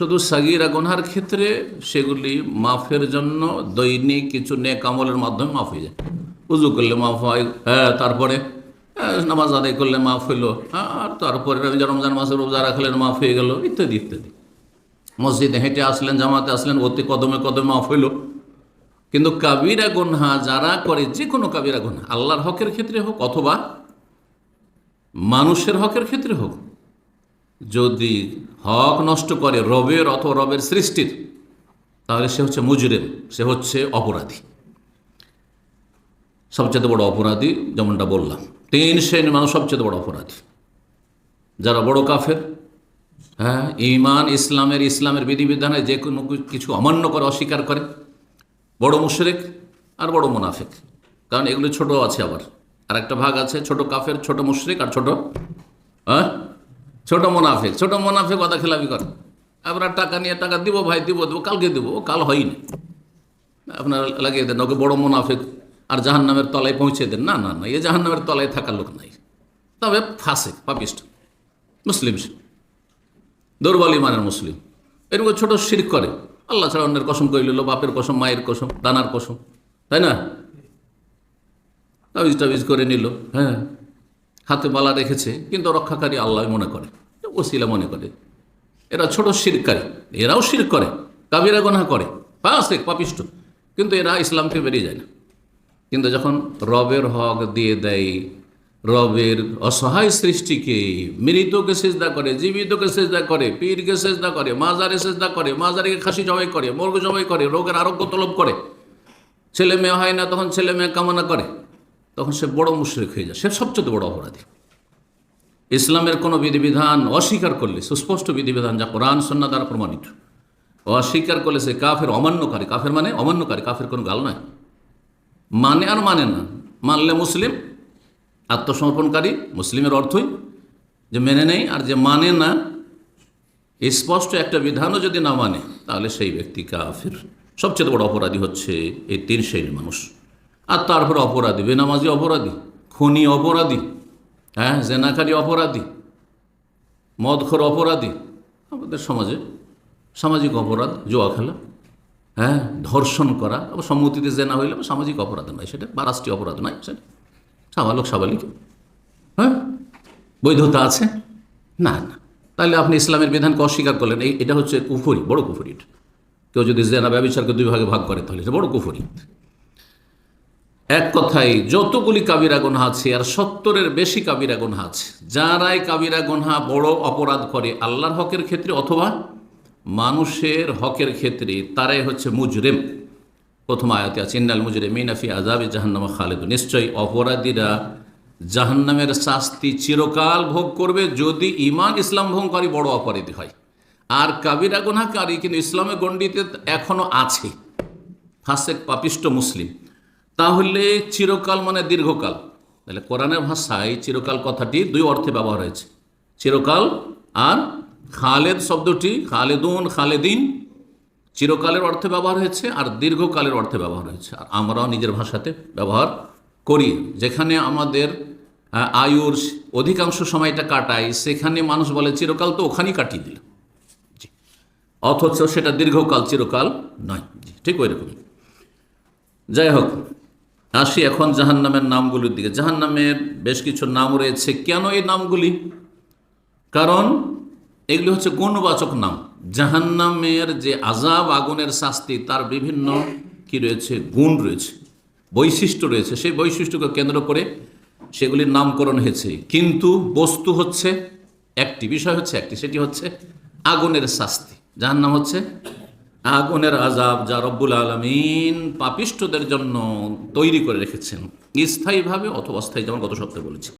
শুধু সাগিরা গুনহার ক্ষেত্রে সেগুলি মাফের জন্য দৈনিক কিছু নেক আমলের মাধ্যমে মাফ হয়ে যায়। উজু করলে মাফ হয় হ্যাঁ তারপরে হ্যাঁ, নামাজ আদায় করলে মাফ হইল আর তারপরে রমজান মাসে রোজা রাখলেন মাফ হয়ে গেল ইত্যাদি ইত্যাদি। মসজিদে হেঁটে আসলেন জামাতে আসলেন অতি কদমে কদমে মাফ হইল। কিন্তু কাবিরা গুনহা যারা করে যে কোনো কাবিরা গুনহা আল্লাহর হকের ক্ষেত্রে হোক অথবা মানুষের হকের ক্ষেত্রে হোক যদি হক নষ্ট করে রবের অথবা রবের সৃষ্টির, তাহলে সে হচ্ছে মুজরেম, সে হচ্ছে অপরাধী। সবচেয়ে বড় অপরাধী যেমনটা বললাম, তিন শ্রেণির মানুষ সবচেয়ে বড় অপরাধী। যারা বড় কাফের হ্যাঁ ইমান ইসলামের ইসলামের বিধিবিধানে যে কোনো কিছু অমান্য করে, অস্বীকার করে, বড় মুশরেক আর বড় মুনাফেক। কারণ এগুলো ছোট আছে আবার। আর একটা ভাগ আছে, ছোট কাফের, ছোট মুশরিক আর ছোট হ্যাঁ ছোট মোনাফেক ছোট মোনাফেক কথা খেলাপি করে। আপনার টাকা নিয়ে টাকা দিব, ভাই দিব দিব, কালকে দিব, ও কাল হয়নি আপনার লাগিয়ে দেন, ওকে বড় মোনাফেক, আর জাহান্নামের তলায় পৌঁছে দেন। না না না এ জাহান্নামের তলায় থাকার লোক নাই। তবে ফাঁসে পাপিষ্ট, মুসলিম দুর্বল ইমানের মুসলিম। এরকম ছোট শির করে। আল্লাহ ছাড়া অন্যের কসম করে নিল বাপের কসম, মায়ের কসম, দানার কসম, তাই না? তাবিজ টাবিজ করে নিল হ্যাঁ। হাতে মালা রেখেছে, কিন্তু রক্ষাকারী আল্লাহ মনে করে, ওসিলা মনে করে। এরা ছোট শিরকারী, এরাও শির করে, কাবিরা গোনা করে পাশেক পাপিষ্ট। কিন্তু এরা ইসলামকে বেরিয়ে যায় না। কিন্তু যখন রবের হক দিয়ে দেয়, রবের অসহায় সৃষ্টিকে, মৃতকে সেজদা করে, জীবিতকে সেজদা করে, পীরকে সেজদা করে, মাজারে সেজদা করে, মাজারিকে খাসি জবাই করে, মর্গ জবাই করে, রোগের আরোগ্য তলব করে, ছেলে মেয়ে হয় না তখন ছেলে মেয়ে কামনা করে। তখন সে বড় মুশরিক হয়ে যায়। সে সবচেয়ে বড় অপরাধী। ইসলামের কোনো বিধিবিধান অস্বীকার করলে, সুস্পষ্ট বিধিবিধান যা কোরআন সন্না দ্বারা প্রমাণিত, অস্বীকার করলে সে কাফের, অমান্যকারী। কাফের মানে অমান্যকারী, কাফের কোনো গাল নয়। মানে আর মানে না। মানলে মুসলিম, আত্মসমর্পণকারী, মুসলিমের অর্থই যে মেনে নেই আর যে মানে না। স্পষ্ট একটা বিধানও যদি না মানে তাহলে সেই ব্যক্তি কাফের। সবচেয়ে বড় অপরাধী হচ্ছে এই তিন শ্রেণির মানুষ। আর তারপরে অপরাধী, বেনামাজি অপরাধী, খনি অপরাধী হ্যাঁ জেনাকারী অপরাধী, মদখর অপরাধী, আমাদের সমাজে সামাজিক অপরাধ, জোয়া খেলা হ্যাঁ ধর্ষণ করা সম্মতিতে জেনা হইলে সামাজিক অপরাধ নয়, সেটা বা অপরাধ নয়, সেটা সাবালক সাবালিক হ্যাঁ বৈধতা আছে? না না। তাহলে আপনি ইসলামের বিধানকে অস্বীকার করলেন, এই, এটা হচ্ছে কুফুরি, বড় কুফুরি কেউ যদি জেনা, ব্যবচারকে দুই ভাগে ভাগ করে, তাহলে এটা বড় কুফুরি। এক কথায়, যতগুলি কাবিরা গোনা আছে, আর সত্তরের বেশি কাবিরা গোনা আছে, যারাই কাবিরা গোনা বড় অপরাধ করে আল্লাহর হকের ক্ষেত্রে অথবা মানুষের হকের ক্ষেত্রে, তারাই হচ্ছে মুজরেম। প্রথম আয়াতে আছে, ইন্নাল মুজরে মিনাফি আজাবে জাহান্নামা খালেদ নিশ্চয়ই অপরাধীরা জাহান্নামের শাস্তি চিরকাল ভোগ করবে যদি ইমান ইসলাম ভঙ্গকারী বড় অপরাধী হয়। আর কাবিরা গুনাকারী কিন্তু ইসলামের গণ্ডিতে এখনও আছে। ফাসেক পাপিষ্ট মুসলিম। তাহলে চিরকাল মানে দীর্ঘকাল। তাহলে কোরআনের ভাষায় চিরকাল কথাটি দুই অর্থে ব্যবহার হয়েছে। চিরকাল আর খালেদ শব্দটি খালেদুন খালেদিন চিরকালের অর্থে ব্যবহার হয়েছে আর দীর্ঘকালের অর্থে ব্যবহার হয়েছে। আর আমরাও নিজের ভাষাতে ব্যবহার করি। যেখানে আমাদের আয়ুর অধিকাংশ সময়টা কাটাই সেখানে মানুষ বলে চিরকাল তো ওখানেই কাটিয়ে দিল। অথচ সেটা দীর্ঘকাল, চিরকাল নয়। ঠিক ওই রকমই। যাই হোক আসি এখন জাহান্নামের নামগুলির দিকে। জাহান্নামের বেশ কিছু নাম রয়েছে। কেন এই নামগুলি? কারণ এগুলি হচ্ছে গুণবাচক নাম। জাহান্নামের যে আজাব আগুনের শাস্তি, তার বিভিন্ন কি রয়েছে? গুণ রয়েছে। বৈশিষ্ট্য রয়েছে। সেই বৈশিষ্ট্যকে কেন্দ্র করে সেগুলির নামকরণ হয়েছে। কিন্তু বস্তু হচ্ছে একটি, বিষয় হচ্ছে একটি, সেটি হচ্ছে আগুনের শাস্তি। জাহান্নাম হচ্ছে আগুনের আজাব যা রব্বুল আলমিন পাপিষ্টদের জন্য তৈরি করে রেখেছেন। স্থায়ীভাবে অথবা অস্থায়ী, যেমন গত সপ্তাহে বলেছি।